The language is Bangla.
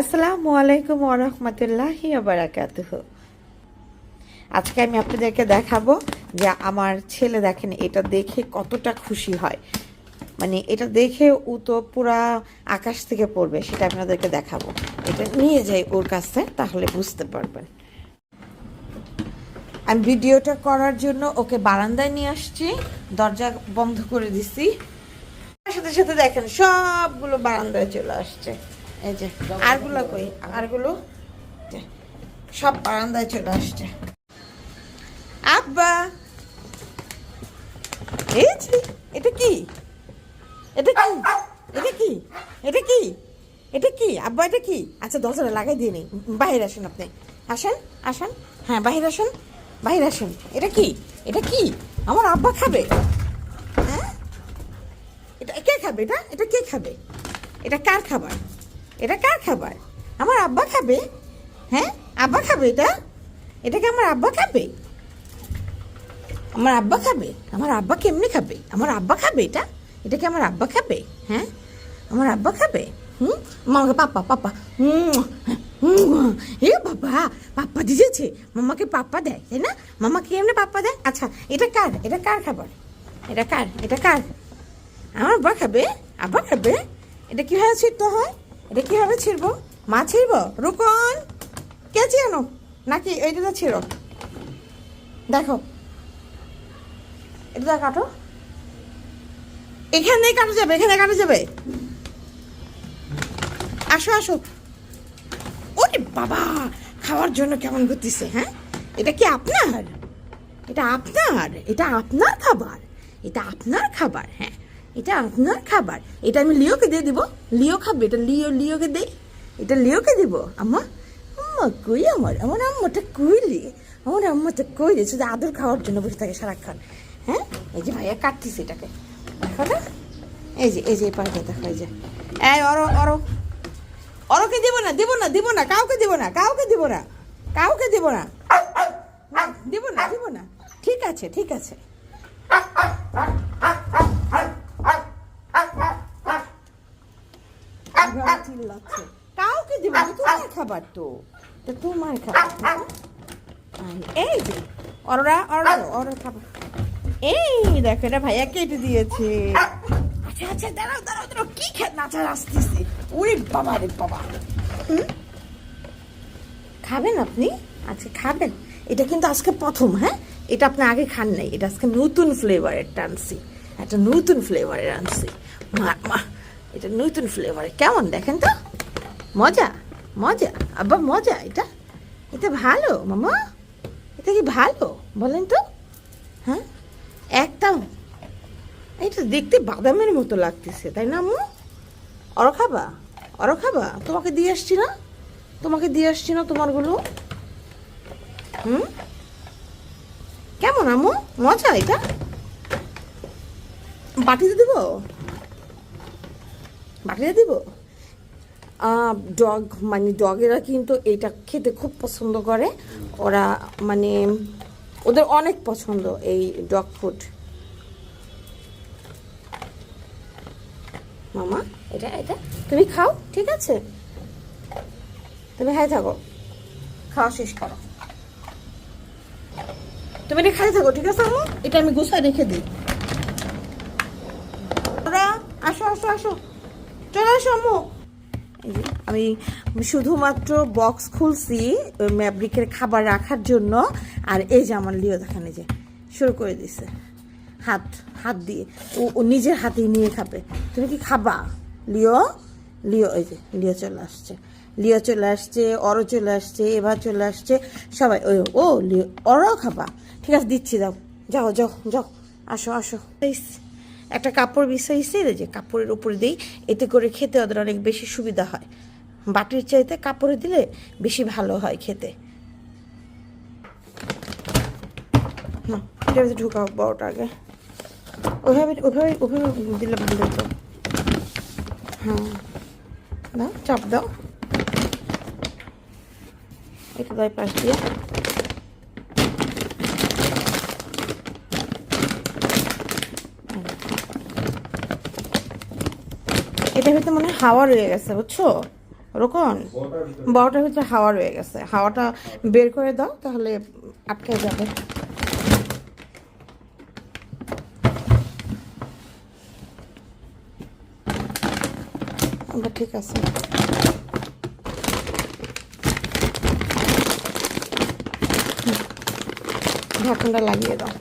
আসসালামু আলাইকুম ওরহমতুল্লাহি বারাকাতুহ। আজকে আমি আপনাদেরকে দেখাবো যে আমার ছেলে দেখেন, এটা দেখে কতটা খুশি হয়। মানে এটা দেখে ও তো পুরা আকাশ থেকে পড়বে, সেটা আপনাদেরকে দেখাবো। এটা নিয়ে যাই ওর কাছে, তাহলে বুঝতে পারবেন। আমি ভিডিওটা করার জন্য ওকে বারান্দায় নিয়ে আসছি, দরজা বন্ধ করে দিছি। সাথে সাথে দেখেন সবগুলো বারান্দায় চলে আসছে। এই যে, আরগুলো কই? আরগুলো? সব বারান্দায় চলে আসছে। আব্বা! এই এটা কি? এটা কি? এটা কি? এটা কি? এটা কি? আব্বা, এটা কি? আচ্ছা দরজাটা লাগাই দিয়ে নেই। বাইরে আসুন আপনি। আসেন আসেন। হ্যাঁ বাইরে আসুন। বাইরে আসুন। এটা কি? এটা কি? আমার আব্বা খাবে। হ্যাঁ? এটা কে খাবে এটা? এটা কে খাবে? এটা কার খাবার? এটা কার খাবার? আমার আব্বা খাবে। হ্যাঁ? আব্বা খাবে এটা? এটাকে আমার আব্বা খাবে? আমার আব্বা খাবে? আমার আব্বা কেমনি খাবে? আমার আব্বা খাবে এটা? এটা কি আমার আব্বা খাবে? হ্যাঁ? আমার আব্বা খাবে? হুম? মামাকে পাপ্পা পাপ্পা হুম এ বাবা পাপ্পা দিয়েছে। মামাকে পাপ্পা দেয়, তাই না? মামাকে এমনি পাপ্পা দেয়? আচ্ছা এটা কার? এটা কার খাবার? এটা কার? এটা কার? আমার আব্বা খাবে? আব্বা খাবে? এটা কীভাবে ছিঁড়তে হয়? এটা কীভাবে ছিড়বো? মা ছিড়বো? রুকন কে চিয়ানো নাকি এইটা ছিড়ো? দেখো। এটা কাটো। এখানে কাটা যাবে, এখানে কাটা যাবে। আসো আসো। ওরে বাবা! খাওয়ার জন্য কেমন করতেছে হ্যাঁ? এটা কি আপনার? এটা আপনার? এটা আপনার খাবার। এটা আপনার খাবার হ্যাঁ? এটা আপনার খাবার। এটা আমি লিওকে দিয়ে দিব। লিও খাবে এটা লিও লিওকে দে এটা লিওকে দিব। আম্মা আম্মা কই আমার? আমার আম্মাটা কইলি? আমার আম্মাটা কইলি শুধু আদর খাওয়ার জন্য বসে থাকে সারাক্ষণ। হ্যাঁ? এই যে ভাইয়া কাটতিস এটাকে। দেখো না? এই যে এই যে এই পাখিটা দেখো এই যে। এই অরো অরো। অরকে দিব না দিব না দিব না কাউকে দিব না কাউকে দিব না কাউকে দিব না, দিব না দিব না। ঠিক আছে ঠিক আছে। চিল্লাচ্ছে। কাউকে দিব না তোমার খাবার তো। তোমার খাবার? এই যে অররা অররা অররা খাবার। এই দেখো এটা ভাইয়া কেটে দিয়েছে। আচ্ছা আচ্ছা দাঁড়াও দাঁড়াও দাঁড়াও কি খেত নাচা আসতেছে? ওরে বাবা রে বাবা। খাবেন আপনি? আচ্ছা খাবেন। এটা কিন্তু আজকে প্রথম হ্যাঁ? এটা আপনি আগে খান নাই। এটা আজকে নতুন ফ্লেভারের টানছি। একটা নতুন ফ্লেভারের আনছি। মা মা। এটা নতুন ফ্লেভারের কেমন দেখেন তো? মজা মজা, আব্বা মজা, এটা এটা ভালো, মামা, এটা কি ভালো, বলেন তো। হ্যাঁ একদম। এটা দেখতে বাদামের মতো লাগতেছে, তাই না, আম্মু? অর খাবা অর খাবা। তোমাকে দিয়ে আসছি না? তোমাকে দিয়ে আসছি না তোমারগুলো? হুম? কেমন, আম্মু? মজা, এটা? বাটিতে দিব? বাটিতে দিব। ডগ মানে ডগেরা কিন্তু এটা খেতে খুব পছন্দ করে। ওরা মানে ওদের অনেক পছন্দ এই ডগ ফুড মামা, এটা এটা, তুমি খাও, ঠিক আছে? তুমি খাই থাকো। খাওয়া শেষ করো। তুমি এটা খাই থাকো, ঠিক আছে এটা আমি গুছায় রেখে দিই। আসো আসো আসো। চলে যে, আমি শুধুমাত্র বক্স খুলছি ম্যাব্রিকের খাবার রাখার জন্য। আর এই যে আমার লিও দেখানে যে, শুরু করে দিছে। হাত হাত দিয়ে, ও ও নিজের হাতেই নিয়ে খাবে। তুমি কি খাবা? লিও? লিও, এই যে, লিও চলে আসছে। লিও চলে আসছে, অরও চলে আসছে, এবার চলে আসছে। সবাই, ওই, ও, লিও, অরও খাবা। ঠিক আছে, দিচ্ছি, দাও। যাও যাও যাও। আসো আসো। একটা কাপড় বিছাইছে যে কাপড়ের উপরে দিই, এতে করে খেতে ওদের অনেক বেশি সুবিধা হয়। বাটির চাইতে কাপড়ে দিলে বেশি ভালো হয় খেতে। ভিতরে ঢুকাও বড়টা আগে ওইভাবে ওইভাবে ওইভাবে দিলে ভালো হতো হ্যাঁ দাও, চাপ দাও। এটা এই পাশ দিয়ে। এটার ভিতরে মনে হয় হাওয়া রয়ে গেছে, বুঝছ? রোকন, বড়টার ভিতরে হাওয়া রয়ে গেছে। হাওয়াটা বের করে দাও, তাহলে আটকে যাবে। ঠিক আছে। ঢাকনটা লাগিয়ে দাও।